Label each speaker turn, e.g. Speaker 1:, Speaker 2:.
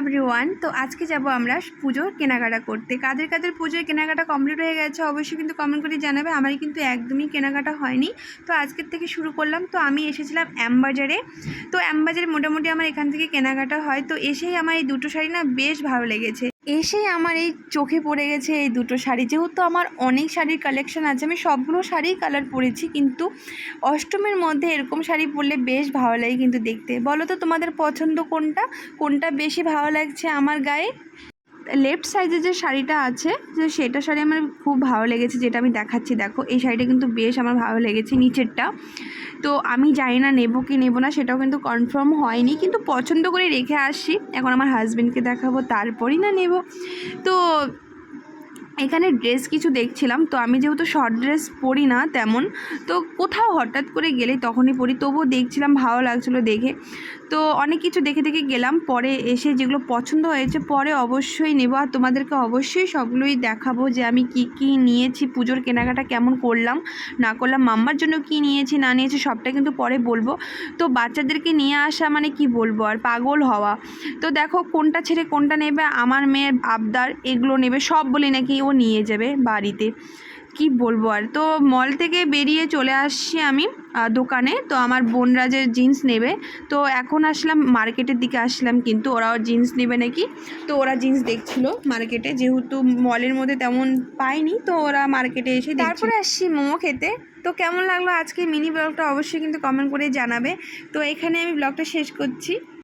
Speaker 1: Everyone তো আজকে যাব আমরা পুজোর কেনাকাটা করতে। কাদের কাদের পুজোর কেনাকাটা কমপ্লিট হয়ে গেছে অবশ্যই কিন্তু কমেন্ট করে জানাবে। আমার কিন্তু একদমই কেনাকাটা হয়নি। তো আজকের থেকে শুরু করলাম। তো আমি এসেছিলাম অ্যামবাজারে। তো অ্যামবাজারে মোটামুটি আমার এখান থেকে কেনাকাটা হয়। তো এসেই আমার এই দুটো শাড়ি না বেশ ভালো লেগেছে। এসেই আমার এই চোখে পড়ে গেছে এই দুটো শাড়ি। যেহেতু আমার অনেক শাড়ির কালেকশন আছে, আমি সবগুলো শাড়িই কালার পরেছি, কিন্তু অষ্টমীর মধ্যে এরকম শাড়ি পরলে বেশ ভালো লাগে কিন্তু দেখতে। বলো তো তোমাদের পছন্দ কোনটা? কোনটা বেশি ভালো লাগছে আমার গায়ে? লেফট সাইডে যে শাড়িটা আছে, যে সেটা শাড়ি আমার খুব ভালো লেগেছে, যেটা আমি দেখাচ্ছি। দেখো, এই শাড়িটা কিন্তু বেশ আমার ভালো লেগেছে নিচেরটা। তো আমি জানি না নেব কি নেব না, সেটাও কিন্তু কনফার্ম হয়নি। কিন্তু পছন্দ করে রেখে আসছি। এখন আমার হাজব্যান্ডকে দেখাবো, তারপরই না নেব। তো এখানে ড্রেস কিছু দেখছিলাম, তো আমি যেহেতু শর্ট ড্রেস পরি না তেমন, তো কোথাও হঠাৎ করে গেলেই তখনই পরি। তবুও দেখছিলাম, ভালো লাগছিল দেখে। তো অনেক কিছু দেখে দেখে গেলাম, পরে এসে যেগুলো পছন্দ হয়েছে, পরে অবশ্যই নেব। আর তোমাদেরকে অবশ্যই সবগুলোই দেখাবো যে আমি কি কি নিয়েছি, পুজোর কেনাকাটা কেমন করলাম, না করলাম, মাম্মার জন্য কি নিয়েছি, না নিয়েছি, সবটা কিন্তু পরে বলব। তো বাচ্চাদেরকে নিয়ে আসা মানে কি বলব, আর পাগল হওয়া। তো দেখো কোনটা ছেড়ে কোনটা নেবে, আমার মেয়ের আবদার, এগুলো নেবে, সব বলি নাকি, ও নিয়ে যাবে বাড়িতে। কি বলব আর? তো মল থেকে বেরিয়ে চলে আসছি আমি দোকানে। তো আমার বোনরা যে জিন্স নেবে, তো এখন আসলাম মার্কেটের দিকে আসলাম কিন্তু ওরাও জিন্স নেবে নাকি? তো ওরা জিন্স দেখছিল মার্কেটে যেহেতু মলের মধ্যে তেমন পাইনি, তো ওরা মার্কেটে এসে তারপরে আসছি মোমো খেতে। তো কেমন লাগল আজকে মিনি ব্লগটা অবশ্যই কিন্তু কমেন্ট করে জানাবে। তো এখানে আমি ব্লগটা শেষ করছি।